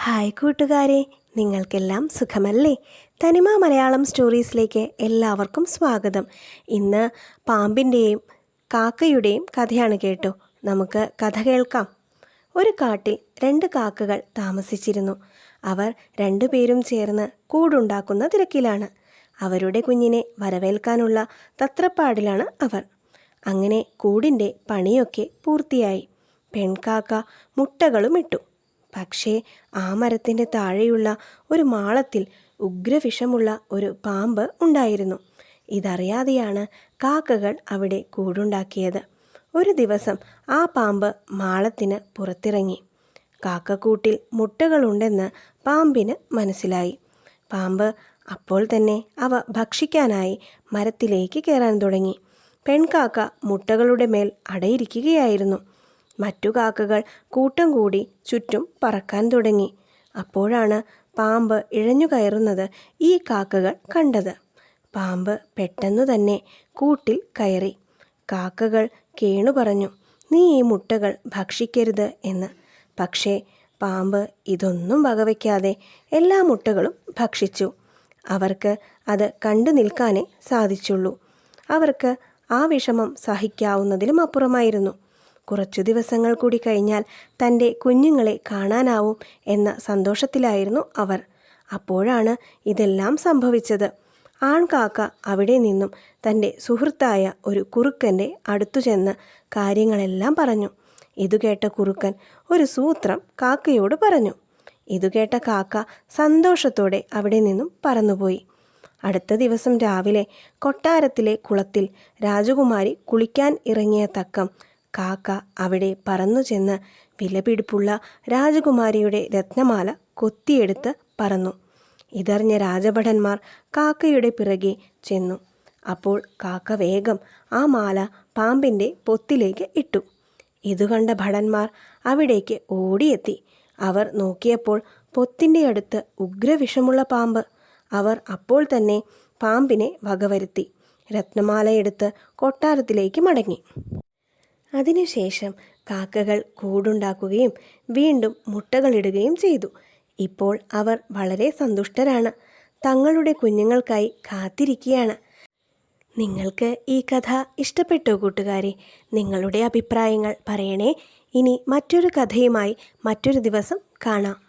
Hi കൂട്ടുകാരെ നിങ്ങൾക്കെല്ലാം സുഖമല്ലേ? തനിമ മലയാളം സ്റ്റോറീസിലേക്ക് എല്ലാവർക്കും സ്വാഗതം. ഇന്ന് പാമ്പിന്റെയും കാക്കയുടെയും കഥയാണ് കേട്ടോ. നമുക്ക് കഥ കേൾക്കാം. ഒരു കാട്ടിൽ രണ്ട് കാക്കകൾ താമസിച്ചിരുന്നു. അവർ രണ്ടുപേരും ചേർന്ന് കൂടുണ്ടാക്കുന്ന തിരക്കിലാണ്. അവരുടെ കുഞ്ഞിനെ വരവേൽക്കാനുള്ള തത്രപ്പാടിലാണ് അവർ. അങ്ങനെ കൂടിന്റെ പണിയൊക്കെ പൂർത്തിയായി. പെൺകാക്ക മുട്ടകളും ഇട്ടു. പക്ഷേ ആ മരത്തിന്റെ താഴെയുള്ള ഒരു മാളത്തിൽ ഉഗ്രവിഷമുള്ള ഒരു പാമ്പ് ഉണ്ടായിരുന്നു. ഇതറിയാതെയാണ് കാക്കകൾ അവിടെ കൂടുണ്ടാക്കിയത്. ഒരു ദിവസം ആ പാമ്പ് മാളത്തിന് പുറത്തിറങ്ങി. കാക്കക്കൂട്ടിൽ മുട്ടകളുണ്ടെന്ന് പാമ്പിന് മനസ്സിലായി. പാമ്പ് അപ്പോൾ തന്നെ അവ ഭക്ഷിക്കാനായി മരത്തിലേക്ക് കയറാൻ തുടങ്ങി. പെൺകാക്ക മുട്ടകളുടെ മേൽ അടയിരിക്കുകയായിരുന്നു. മറ്റു കാക്കകൾ കൂട്ടം കൂടി ചുറ്റും പറക്കാൻ തുടങ്ങി. അപ്പോഴാണ് പാമ്പ് ഇഴഞ്ഞു കയറുന്നത് ഈ കാക്കകൾ കണ്ടത്. പാമ്പ് പെട്ടെന്നു തന്നെ കൂട്ടിൽ കയറി. കാക്കകൾ കേണു പറഞ്ഞു നീ ഈ മുട്ടകൾ ഭക്ഷിക്കരുത് എന്ന്. പക്ഷേ പാമ്പ് ഇതൊന്നും വകവയ്ക്കാതെ എല്ലാ മുട്ടകളും ഭക്ഷിച്ചു. അവർക്ക് അത് കണ്ടു നിൽക്കാനേ സാധിച്ചുള്ളൂ. അവർക്ക് ആ വിഷമം സഹിക്കാവുന്നതിലും അപ്പുറമായിരുന്നു. കുറച്ചു ദിവസങ്ങൾ കൂടി കഴിഞ്ഞാൽ തന്റെ കുഞ്ഞുങ്ങളെ കാണാനാവും എന്ന സന്തോഷത്തിലായിരുന്നു അവർ. അപ്പോഴാണ് ഇതെല്ലാം സംഭവിച്ചത്. ആൺകാക്ക അവിടെ നിന്നും തന്റെ സുഹൃത്തായ ഒരു കുറുക്കന്റെ അടുത്തു ചെന്ന് കാര്യങ്ങളെല്ലാം പറഞ്ഞു. ഇതു കേട്ട കുറുക്കൻ ഒരു സൂത്രം കാക്കയോട് പറഞ്ഞു. ഇതു കേട്ട കാക്ക സന്തോഷത്തോടെ അവിടെ നിന്നും പറന്നുപോയി. അടുത്ത ദിവസം രാവിലെ കൊട്ടാരത്തിലെ കുളത്തിൽ രാജകുമാരി കുളിക്കാൻ ഇറങ്ങിയ തക്കം കാക്ക അവിടെ പറന്നു ചെന്ന് വിലപിടിപ്പുള്ള രാജകുമാരിയുടെ രത്നമാല കൊത്തിയെടുത്ത് പറന്നു. ഇതറിഞ്ഞ രാജഭടന്മാർ കാക്കയുടെ പിറകെ ചെന്നു. അപ്പോൾ കാക്ക വേഗം ആ മാല പാമ്പിന്റെ പൊത്തിലേക്ക് ഇട്ടു. ഇതുകണ്ട ഭടന്മാർ അവിടേക്ക് ഓടിയെത്തി. അവർ നോക്കിയപ്പോൾ പൊത്തിന്റെ അടുത്ത് ഉഗ്രവിഷമുള്ള പാമ്പ്. അവർ അപ്പോൾ തന്നെ പാമ്പിനെ വകവരുത്തി. രത്നമാലയെടുത്ത് കൊട്ടാരത്തിലേക്ക് മടങ്ങി. അതിനുശേഷം കാക്കകൾ കൂടുണ്ടാക്കുകയും വീണ്ടും മുട്ടകളിടുകയും ചെയ്തു. ഇപ്പോൾ അവർ വളരെ സന്തുഷ്ടരാണ്. തങ്ങളുടെ കുഞ്ഞുങ്ങൾക്കായി കാത്തിരിക്കുകയാണ്. നിങ്ങൾക്ക് ഈ കഥ ഇഷ്ടപ്പെട്ടോ കൂട്ടുകാരെ? നിങ്ങളുടെ അഭിപ്രായങ്ങൾ പറയണേ. ഇനി മറ്റൊരു കഥയുമായി മറ്റൊരു ദിവസം കാണാം.